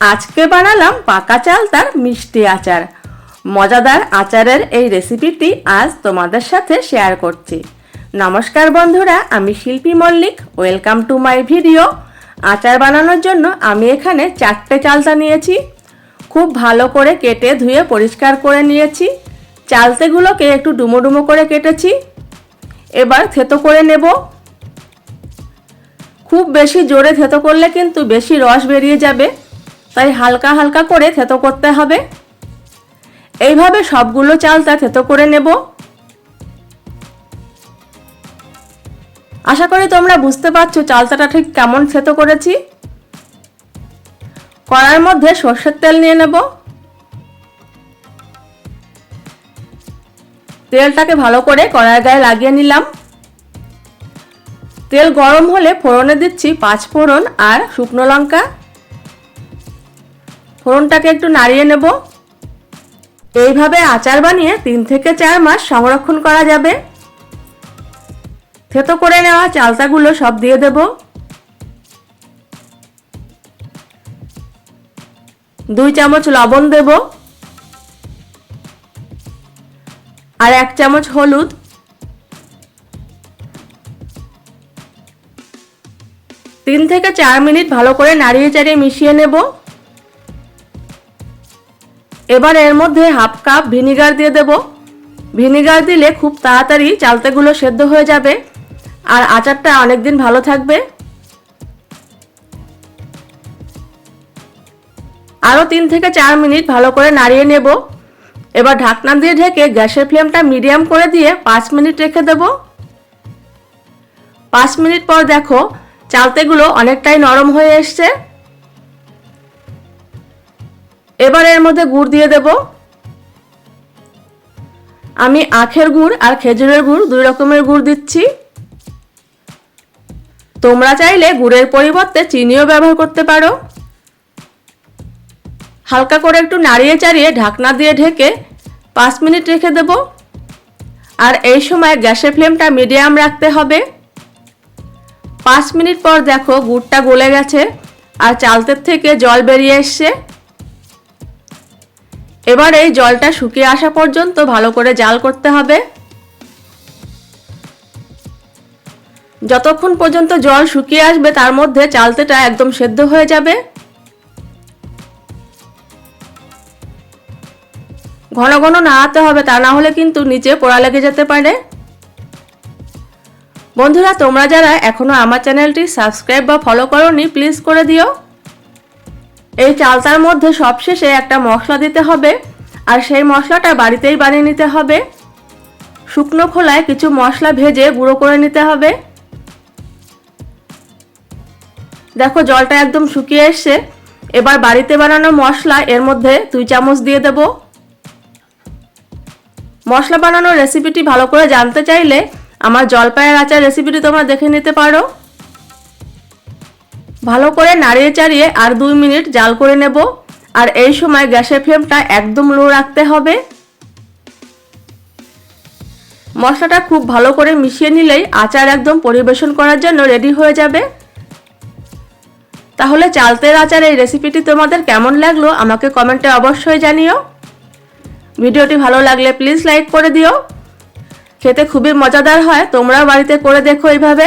আজকে বানালাম পাকা চাল তার মিষ্টি আচার। মজাদার আচারের এই রেসিপিটি আজ তোমাদের সাথে শেয়ার করছি। নমস্কার বন্ধুরা, আমি Shilpi Mallick. Welcome to my video আচার বানানোর জন্য আমি এখানে চারটে চালতা নিয়েছি। খুব ভালো করে কেটে ধুয়ে পরিষ্কার করে নিয়েছি। চালতেগুলোকে একটু ডুমো ডুমো করে কেটেছি। এবার থেতো করে নেব। খুব বেশি জোরে থেতো করলে কিন্তু বেশি রস বেরিয়ে যাবে। তাই হালকা হালকা করে থেতো করতে হবে। এইভাবে সবগুলো চালটা থেতো করে নেব। আশা করি তোমরা বুঝতে পারছ চালতাটা ঠিক কেমন থেতো করেছি। কড়ার মধ্যে সর্ষের তেল নিয়ে নেব। তেলটাকে ভালো করে কড়ার গায়ে লাগিয়ে নিলাম। তেল গরম হলে ফোড়নে দিচ্ছি পাঁচ ফোড়ন আর শুকনো লঙ্কা। ফোড়নটাকে একটু নাড়িয়ে নেব। এইভাবে আচার বানিয়ে তিন থেকে চার মাস সংরক্ষণ করা যাবে। থেতো করে নেওয়া চালতাগুলো সব দিয়ে দেব। দুই চামচ লবণ দেব। আর এক চামচ হলুদ। তিন থেকে চার মিনিট ভালো করে নাড়িয়ে চাড়িয়ে মিশিয়ে নেব। এবার এর মধ্যে হাফ কাপ ভিনিগার দিয়ে দেব। ভিনিগার দিলে খুব তাড়াতাড়ি চালতেগুলো সেদ্ধ হয়ে যাবে। আর আচারটা অনেক দিন ভালো থাকবে। আরও তিন থেকে চার মিনিট ভালো করে নাড়িয়ে নেব। এবার ঢাকনা দিয়ে ঢেকে গ্যাসের ফ্লেমটা মিডিয়াম করে দিয়ে পাঁচ মিনিট রেখে দেব। পাঁচ মিনিট পর দেখো, চালতেগুলো অনেকটাই নরম হয়ে এসছে। এবার এর মধ্যে গুড় দিয়ে দেব। আমি আখের গুড় আর খেজুরের গুড় দুই রকমের গুড় দিচ্ছি। তোমরা চাইলে গুড়ের পরিবর্তে চিনিও ব্যবহার করতে পারো। হালকা করে একটু নাড়িয়ে চাড়িয়ে ঢাকনা দিয়ে ঢেকে পাঁচ মিনিট রেখে দেব। আর এই সময় গ্যাসের ফ্লেমটা মিডিয়াম রাখতে হবে। পাঁচ মিনিট পর দেখো গুড়টা গলে গেছে আর চালতের থেকে জল বেরিয়ে এসছে। এবার এই জলটা শুকিয়ে আসা পর্যন্ত ভালো করে জাল করতে হবে। যতক্ষণ পর্যন্ত জল শুকিয়ে আসবে, তার মধ্যে চালতেটা একদম সেদ্ধ হয়ে যাবে। ঘন ঘন নাড়াতে হবে, তা না হলে কিন্তু নিচে পোড়া লেগে যেতে পারে। বন্ধুরা, তোমরা যারা এখনও আমার চ্যানেলটি সাবস্ক্রাইব বা ফলো করোনি, প্লিজ করে দিও। এই চালতার মধ্যে সবশেষে একটা মশলা দিতে হবে, আর সেই মশলাটা বাড়িতেই বানিয়ে নিতে হবে। শুকনো খোলায় কিছু মশলা ভেজে গুঁড়ো করে নিতে হবে। দেখো, জলটা একদম শুকিয়ে এসছে। এবার বাড়িতে বানানো মশলা এর মধ্যে দুই চামচ দিয়ে দেব। মশলা বানানোর রেসিপিটি ভালো করে জানতে চাইলে আমার জলপাইয়ের আচার রেসিপিটি তোমরা দেখে নিতে পারো। ভালো করে নাড়িয়ে চাড়িয়ে আর দুই মিনিট জাল করে নেব। আর এই সময় গ্যাসের ফ্লেমটা একদম লো রাখতে হবে। মশলাটা খুব ভালো করে মিশিয়ে নিলেই আচার একদম পরিবেশন করার জন্য রেডি হয়ে যাবে। তাহলে চালতের আচার এই রেসিপিটি তোমাদের কেমন লাগল আমাকে কমেন্টে অবশ্যই জানিও। ভিডিওটি ভালো লাগলে প্লিজ লাইক করে দিও। খেতে খুবই মজাদার হয়, তোমরাও বাড়িতে করে দেখো এইভাবে।